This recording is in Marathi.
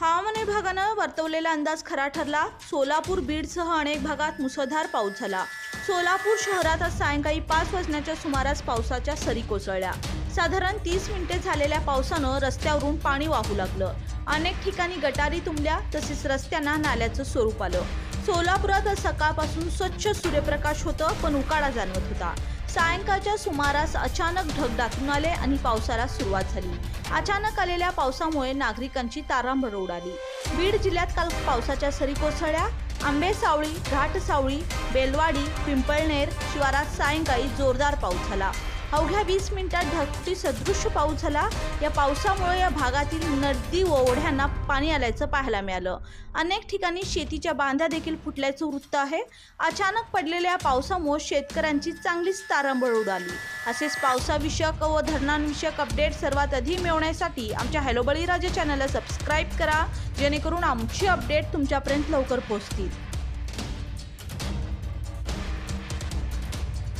हवामान विभागानं वर्तवलेला अंदाज खरा ठरला. सोलापूर बीडसह अनेक भागात मुसळधार पाऊस झाला. सोलापूर शहरात आज सायंकाळी पाच वाजण्याच्या सुमारास पावसाच्या सरी कोसळल्या. साधारण तीस मिनिटे झालेल्या पावसानं रस्त्यावरून पाणी वाहू लागलं. अनेक ठिकाणी गटारी तुंबल्या तसेच रस्त्यांना नाल्याचं स्वरूप आलं. सोलापुरात सकाळपासून स्वच्छ सूर्यप्रकाश होतं पण उकाडा जाणवत होता. सायंकाळच्या सुमारास अचानक ढग दाटून आले आणि पावसाला सुरुवात झाली. अचानक आलेल्या पावसामुळे नागरिकांची तारांबळ उडाली. बीड जिल्ह्यात काल पावसाच्या सरी कोसळल्या. आंबेसावळी घाटसावळी बेलवाडी पिंपळनेर शिवारात सायंकाळी जोरदार पाऊस झाला. अवघ्या वीस मिनिटात ढगफुटी सदृश्य पाऊस झाला. या पावसामुळे या भागातील नदी व ओढ्यांना पाणी आल्याचं पाहायला मिळालं. अनेक ठिकाणी शेतीच्या बांध्या देखील फुटल्याचं वृत्त आहे. अचानक पडलेल्या पावसामुळे शेतकऱ्यांची चांगलीच तारांबळ उडाली. असेच पावसाविषयक व धरणांविषयक अपडेट सर्वात आधी मिळवण्यासाठी आमच्या हॅलो बळीराजा चॅनलला सबस्क्राईब करा. जेणेकरून आमची अपडेट तुमच्यापर्यंत लवकर पोहोचतील.